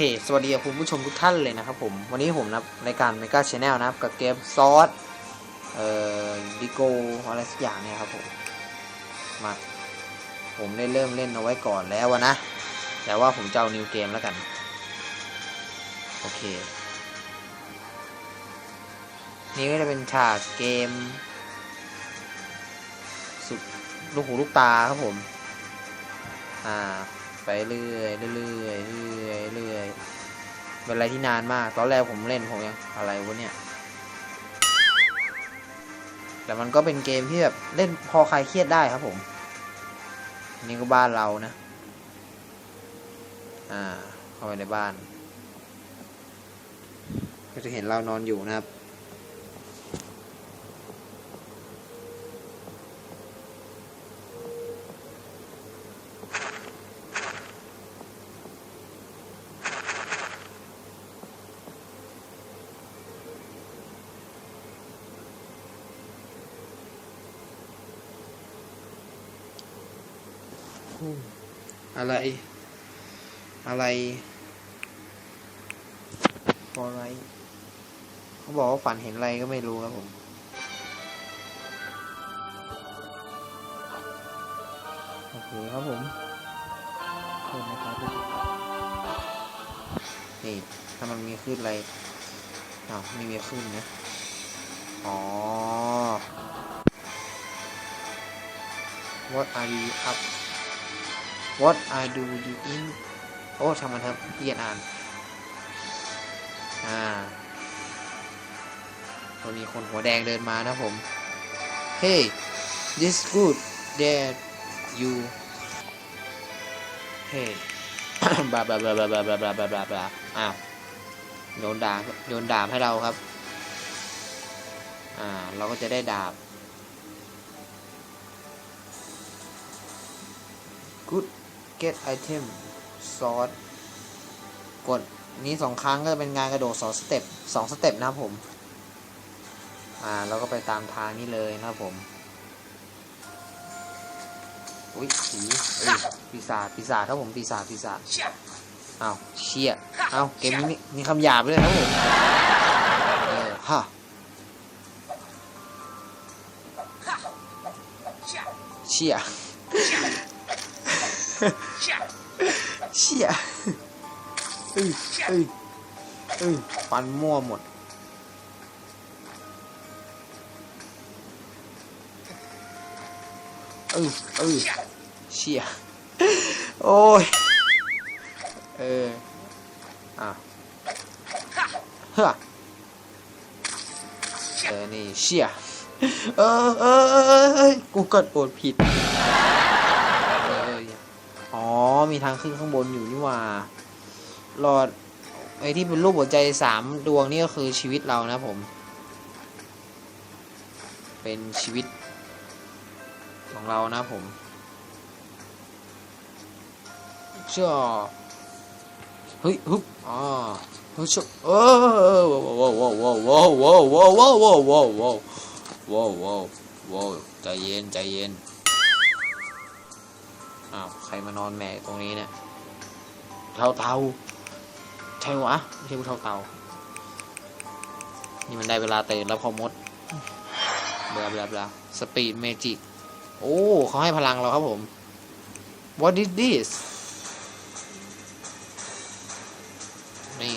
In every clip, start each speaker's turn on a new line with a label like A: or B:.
A: เค สวัสดีคุณผู้ชมทุกท่านเลยนะครับผม วันนี้ผมนะครับรายการ Mega Channel นะครับ กับเกมซอส เอ่อดิโกอะไรสักอย่างเนี่ยครับผม มา ผมได้เริ่มเล่นเอาไว้ก่อนแล้วนะ แต่ว่าผมจะเอานิวเกมแล้วกัน โอเค นี่ก็จะเป็นฉากเกม สุดลูกหูลูกตาครับผม อ่า ไปเรื่อยเรื่อยเรื่อยเรื่อยเป็นอะไรที่นานมาก ตอนแรกผมเล่นผมยังอะไรวะเนี่ย แต่มันก็เป็นเกมที่แบบเล่นพอคลายเครียดได้ครับผม นี่ก็บ้านเรานะ อ่า เข้าไปในบ้าน ก็จะเห็นเรานอนอยู่นะครับ อะไร อะไรอะไรเขาบอกว่าฝันเห็นอะไรก็ไม่รู้ครับผมโอเคครับผมขอบคุณนะครับนี่ถ้ามันมีขึ้นอะไรอ้าวไม่มีขึ้นนะ อ๋อ What are you up What are do you in โอ้ทำมันครับเกียนอ่าน อ่าตัวนี้คนหัวแดงเดินมานะผม Hey this good that you Hey บาบาบาบาบาบาบาบาบาบาอ้าวโยนดาบโยนดาบให้เราครับ อ่า เราก็จะได้ดาบ get item sword กดนี้สองครั้งก็จะเป็นงานกระโดดสองสเต็ปสองสเต็ปนะครับผม อ่าเราก็ไปตามทางนี้เลยนะครับผม อุ้ยผีเอ้ยปีศาจปีศาจครับผมปีศาจปีศาจเอาเชี่ยอ้าเกมนี้มีคำหยาบด้วยนะครับผมเออฮะเชี่ย เชี่ยเอ้ยเอ้ยเอ้ยฟันมั่วหมด เอ้ยเอ้ยเชี่ยโอ้ย เออ อะเฮ้อเออ นี่เชี่ยเออเออเออเออเกูกดโอดผิด มีทางขึ้นข้างบนอยู่นี่ว่าหลอดไอ้ที่เป็นรูปหัวใจสามดวงนี่ก็คือชีวิตเรานะผม เป็นชีวิตของเรานะผม เชื่อเฮ้ยฮึบอ๋อเฮ้ยเชื่อเออว้าวว้าวว้าวว้าวว้าวว้าวว้าวว้าวว้าวว้าวว้าวว้าวว้าวว้าวใจเย็นใจเย็น ใครมานอนแหม่ตรงนี้เนี่ยเท่าเตาใช่วะไม่ใช่ผู้เท่าเตานี่มันได้เวลาตื่นแล้วพอมดเบลาเบลาเบลาสปีดเมจิกโอ้เขาให้พลังเราครับผม What is this นี่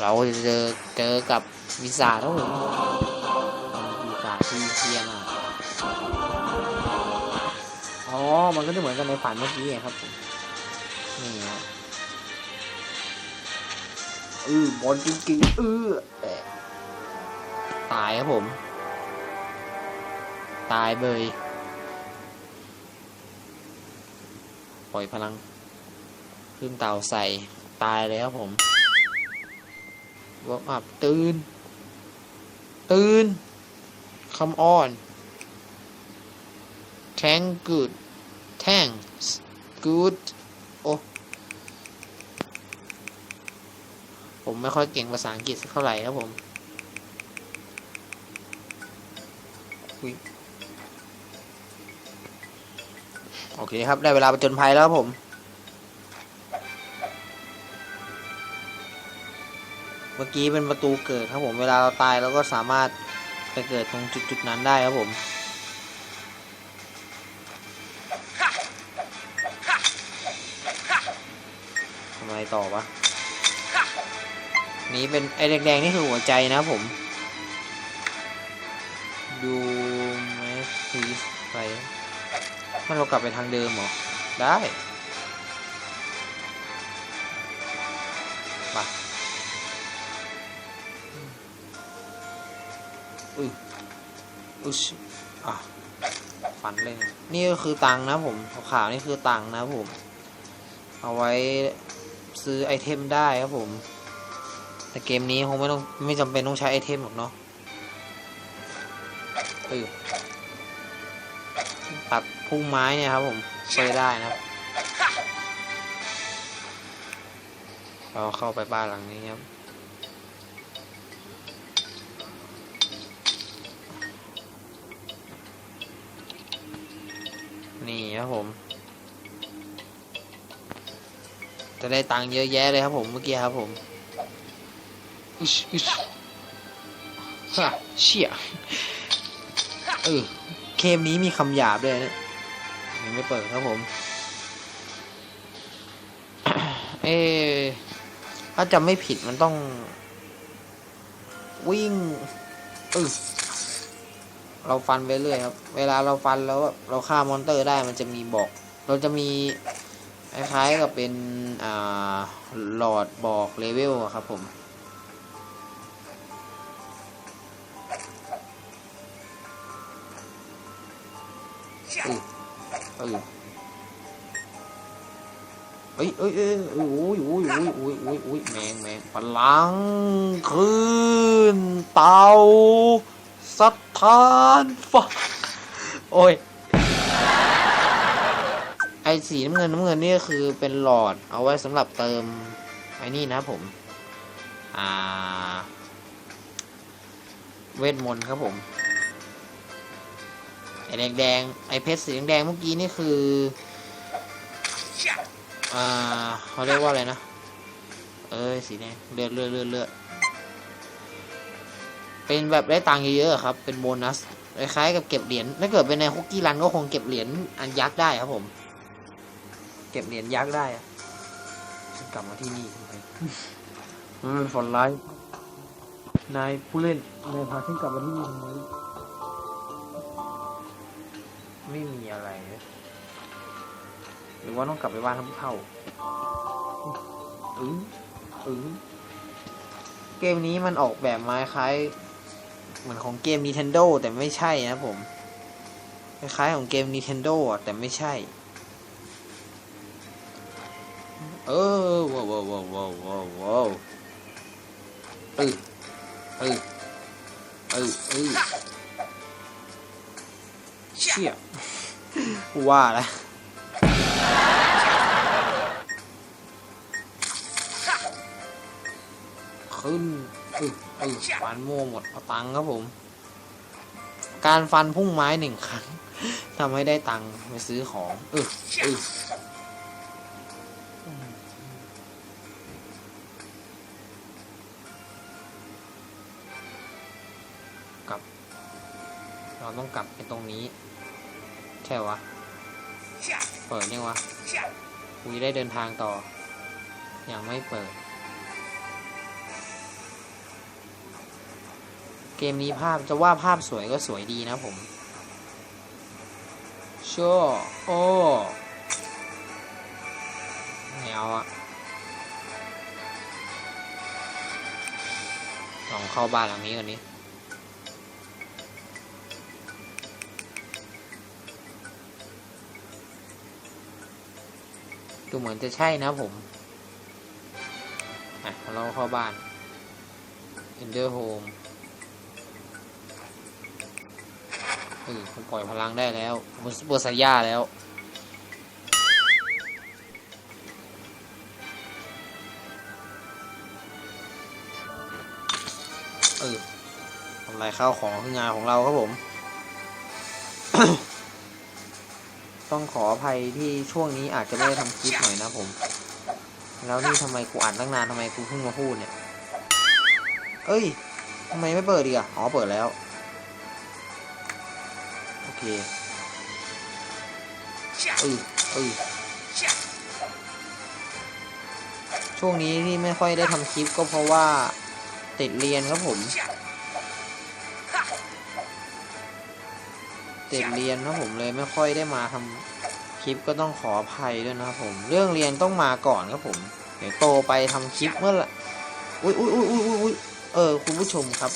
A: เราจะเจอเจอกับวิสาครับผมวิสาที่เทียมาก อ๋อ มันก็จะเหมือนกันในฝันเมื่อกี้ไงครับผมนี่ครับเออบอลจริงๆเออแตะตายครับผม ตายเบยปล่อยพลังขึ้นเต่าใส่ ตายเลยครับผมวอกอับตื่น ตื่น come on thank good thanks good โอ้ผมไม่ค่อยเก่งภาษาอังกฤษสักเท่าไหร่ครับผมโอเคครับ ได้เวลาประจนภัยแล้วครับผมเมื่อกี้เป็นประตูเกิดครับผมเวลาเราตายเราก็สามารถไปเกิดตรงจุดๆนั้นได้ครับผม ไรต่อวะนี่เป็นไอแดงๆนี่คือหัวใจนะครับผม ดูแมสซีสไปมันเรากลับไปทางเดิมเหรอ ได้มาอุ้ยอุ้ยอะฝันเลย นี่ก็คือตังค์นะผมขาวๆนี่คือตังค์นะผม เอาไว้ ซื้อไอเทมได้ครับผม แต่เกมนี้คงไม่ต้องไม่จำเป็นต้องใช้ไอเทมหรอกเนาะเออตัดพุ่งไม้เนี่ยครับผมใช่วยได้นะครับเราเข้าไปบ้านหลังนี้ครับนี่ครับผม จะได้ตังค์เยอะแยะเลยครับผมเมื่อกี้ครับผมอุชอุชฮะเชี่ยเออเกมนี้มีคำหยาบด้วยนะยังไม่เปิดครับผมเออถ้าจำไม่ผิดมันต้อง วิ่งเออเราฟันไปเรื่อยครับ เวลาเราฟันแล้วแบบเราฆ่ามอนเตอร์ได้มันจะมีบอก เราจะมี คล้ายๆกับเป็นหลอดบอกเลเวลครับผม อือเออเอ้ยเอ้ยเอ้ยโอ้ยโอ้ยโอ้ยโอ้ยโอ้ยโอ้ยแมงแมงพลังคืนเตาสถานฟ้าโอ้ย ไอสีน้ำเงินน้ำเงินนี่ก็คือเป็นหลอดเอาไว้สำหรับเติมไอ้นี่นะครับผม อ่า เวทมนต์ครับผม ไอแดงแดงไอเพชรสีแดงๆเมื่อกี้นี่คือ อ่าเขาเรียกว่าอะไรนะ เอ้ยสีแดงเลือดเลือดเลือดเลือดเป็นแบบได้ตังค์เยอะๆครับ เป็นโบนัสคล้ายๆกับเก็บเหรียญถ้าเกิดเป็นในคุกกี้รันก็คงเก็บเหรียญอันยักษ์ได้ครับผม เก็บเหรียญยักษ์ได้อะฉันกลับมาที่นี่ทำไมมันเป็นฝันร้าย นายผู้เล่นนายพาฉันกลับมาที่นี่ทำไมไม่มีอะไรนะหรือว่าต้องกลับไปบ้านทั้งเท่าอืออือเกมนี้มันออกแบบมาคล้าย เหมือนของเกม Nintendo แต่ไม่ใช่นะผม คล้ายๆของเกม Nintendo อะแต่ไม่ใช่ เออว้าวว้าวว้าวว้าวว้าวว้าวเออเออเออเออเชี่ยว่าแล้วขึ้นเออเออฟันมั่วหมดเอาตังค์ครับผม การฟันพุ่งไม้หนึ่งครั้งทำให้ได้ตังค์ไปซื้อของเออเออ ต้อตรงนี้ใช่วะ เปิดยังวะคุยได้เดินทางต่อ ยังไม่เปิด เกมนี้ภาพจะว่าภาพสวยก็สวยดีนะผมชัวโอ้ไม่เอาอะลองเข้าบ้านหลังนี้ก่อนนี้ ดูเหมือนจะใช่นะผม อะเราเข้าบ้าน Ender Home เออผมปล่อยพลังได้แล้วมันเบอร์สายาแล้ว เออทำลายข้าวของคืองานของเราครับผม ต้องขออภัยที่ช่วงนี้อาจจะไม่ได้ทำคลิปหน่อยนะผม แล้วนี่ทำไมกูอ่านตั้งนานทำไมกูเพิ่งมาพูดเนี่ย เอ้ยทำไมไม่เปิดดีอะอ๋อเปิดแล้ว โอเคเอ้ยเอ้ยช่วงนี้ที่ไม่ค่อยได้ทำคลิปก็เพราะว่าติดเรียนครับผม ติดเรียนครับผมเลยไม่ค่อยได้มาทำคลิปก็ต้องขออภัยด้วยนะครับผม เรื่องเรียนต้องมาก่อนครับผม เดี๋ยวโตไปทำคลิปเมื่อไหร่อุ้ยอุ้ยอุ้ยอุ้ยอุ้ยเออคุณผู้ชมครับ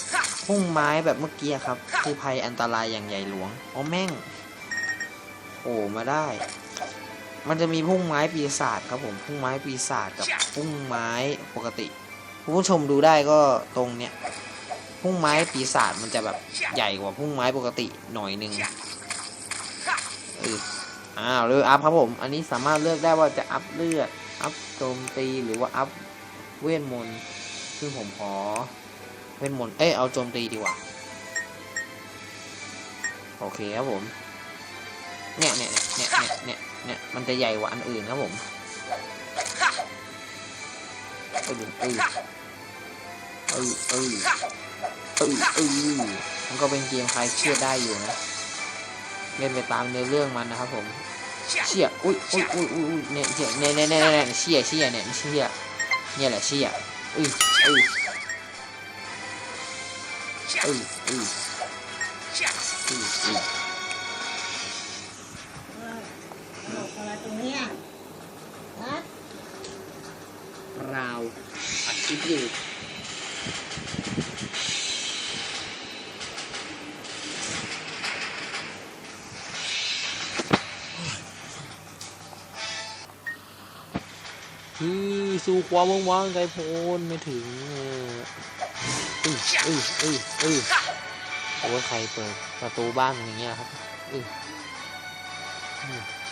A: พุ่มไม้แบบเมื่อกี้ครับ คือภัยอันตรายอย่างใหญ่หลวงอ๋อแม่งโอ้มาได้ มันจะมีพุ่มไม้ปีศาจครับผมพุ่มไม้ปีศาจกับพุ่มไม้ปกติคุณผู้ชมดูได้ก็ตรงเนี้ย พุ่มไม้ปีศาจมันจะแบบใหญ่กว่าพุ่มไม้ปกติหน่อยนึงอออ้าวเลือกอัพครับผม อันนี้สามารถเลือกได้ว่าจะอัพเลือด อัพโจมตีหรือว่าอัพเวทมนต์ซึ่งผมขอเวทมนต์ เอ้ยเอาโจมตีดีกว่า โอเคครับผม เนี่ยเนี่ยเนี่ยเนี่ยเนี่ยเนี่ยมันจะใหญ่กว่าอันอื่นครับผมเออเออ เออเออเออเออมันก็เป็นเกมคลายเครียดได้อยู่นะ เล่นไปตามเนื้อเรื่องมันนะครับผมเชี่ยอุ้ยอุ้ยอุ้ยอุ้ยเนี่ยเนี่ยเนี่ยเนี่ยเนี่ยเชี่ยเชี่ยเนี่ยเชี่ยเนี่ยแหละเชี่ยอุ้ยอุ้ยอุ้ยอุ้ยอุ้ย คือสู่ความว่างๆไกลโพ้นไม่ถึงเออเอ้ยเอ้ยเอ้ยเอ้ยโอ้ใครเปิดประตูบ้านอย่างเงี้ยครับเออ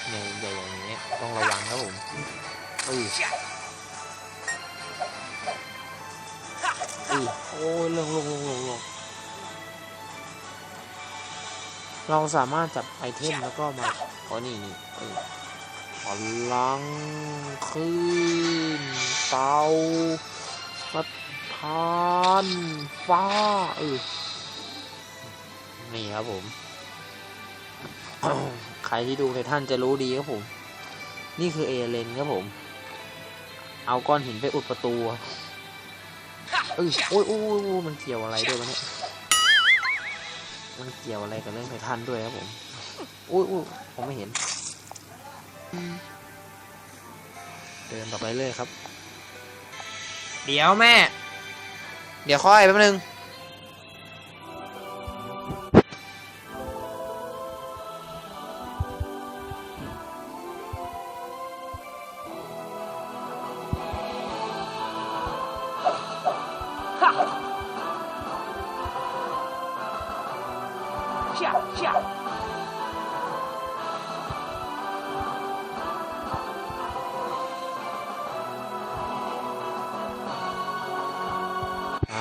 A: ใหญ่ใหญ่อย่างเงี้ยต้องระวังครับผมเอ้ยอุ้ยโอ้ยลงลงลงลงลงเราสามารถจับไอเทมแล้วก็มาอ๋อนี่นี่เออ ลังขึ้นเตาสถานฟ้าเออนี่ครับผม ใครที่ดูในท่านจะรู้ดีครับผม นี่คือเอเลนครับผม เอาก้อนหินไปอุดประตูเอ้ยโอ้ยโอ้ยมันเกี่ยวอะไรด้วยวะเนี่ย มันเกี่ยวอะไรกับเรื่องไททันด้วยครับผมโอ้ยโอ้ยผมไม่เห็น เดินต่อไปเลยครับ เดี๋ยวแม่ เดี๋ยวค่อยแป๊บนึง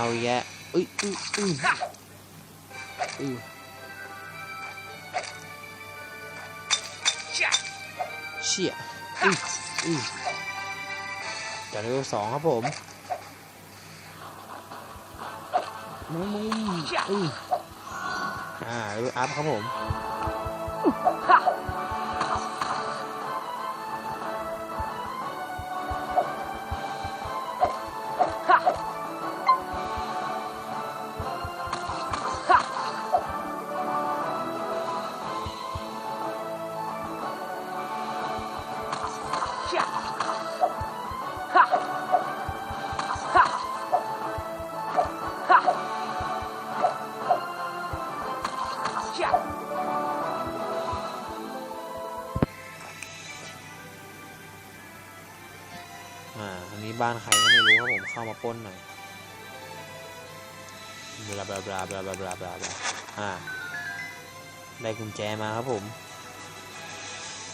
A: เอาแยะอุ้ยอุ้ยอุ้ยอุ้ยเชี่ยอุ้ยอุ้ยจะเร็วสองครับผมมุ้งมุ้งอุ้ยอ่าเร็วอัพครับผม มามาปล้นหน่อยบลาบลาบลาบลาบลาบลาบลาบลาอ่า ได้กุญแจมาครับผม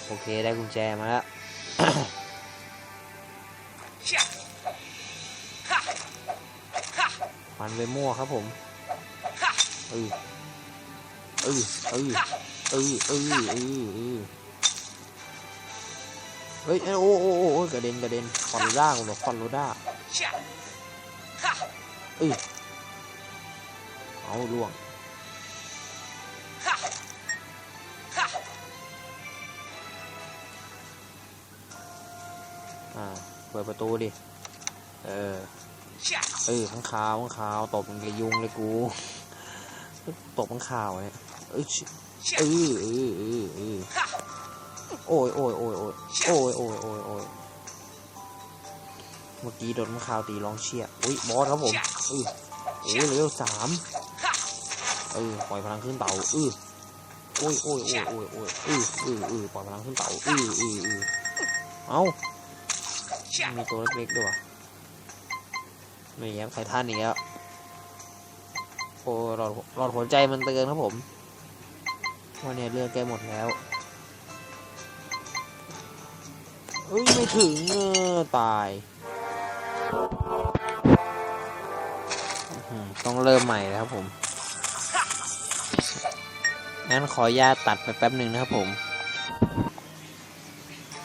A: โอเคได้กุญแจมาแล้วมันไปมั่วครับผมเออเออเออเออเออเออเออเฮ้ย โอ้โอ้โอ้กระเด็นกระเด็นคอนโรด้าคุณหรอคอนโรด้า เออเอาล่วงอ่าเปิดประตูดิ เออ เออข้างขาวข้างขาวตบมึงกระยุงเลยกู ตบข้างขาวเนี่ยเออเออเออเออโอ้ยโอ้ยโอ้ยโอ้ยโอ้ยโอ้ยโอ้ย มื่อกี้โดนข้างขาวตีร้องเชียอุ้ยบอสครับผมเออโอ้ยเลเวลสามเออปล่อยพลังขึ้นเต่าเออโอ้ยโอ้ยโอ้ยโอ้ยโอ้ยออเออเอปล่อยพลังขึ้นเต่าเออเออเอเอ้ามีตัวเล็กๆด้วยไม่แย้มไททันอีกแล้วโอ้หลอดหลอดหัวใจมันเตือนครับผมว่าเนี่ยเลือดแกหมดแล้วเอ้ย ไม่ถึงเออตาย ต้องเริ่มใหม่แล้วครับผม งั้นขออนุญาตตัดไปแป๊บหนึ่งนะครับผม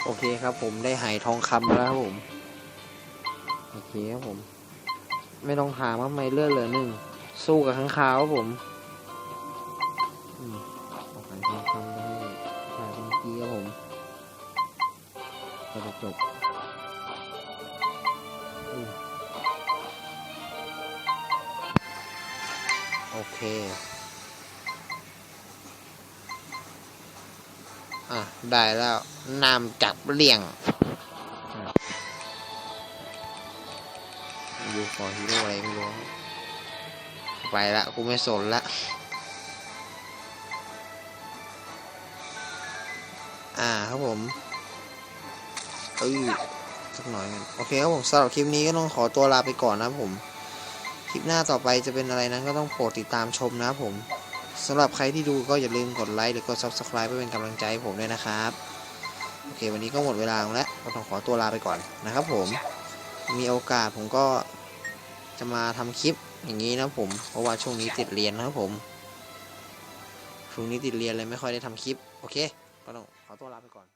A: โอเคครับผมได้หายทองคำแล้วครับผม โอเคครับผม ไม่ต้องถามว่าทำไมเลือดเหลือหนึ่ง สู้กับข้างคาวครับผมอืมเอาหายทองคำไปให้ชายคนเมื่อกี้ครับผมก็จะจบ เค อะ ได้แล้วนำจับเลี่ยงยูฟอร์ฮีโร่อะไรไม่รู้ ไปละกูไม่สนละอ่าครับผมเอ้ยสักหน่อยกันโอเคครับผมสำหรับคลิปนี้ก็ต้องขอตัวลาไปก่อนนะครับผม คลิปหน้าต่อไปจะเป็นอะไรนั้นก็ต้องโปรดติดตามชมนะครับผมสำหรับใครที่ดูก็อย่าลืมกดไลค์หรือกด subscribe เพื่อเป็นกำลังใจให้ผมด้วยนะครับ โอเค วันนี้ก็หมดเวลาแล้วก็ต้องขอตัวลาไปก่อนนะครับผมมีโอกาสผมก็จะมาทำคลิปอย่างนี้นะผม เพราะว่าช่วงนี้ติดเรียนนะครับผมช่วงนี้ติดเรียนเลยไม่ค่อยได้ทำคลิป โอเค ก็ต้องขอตัวลาไปก่อน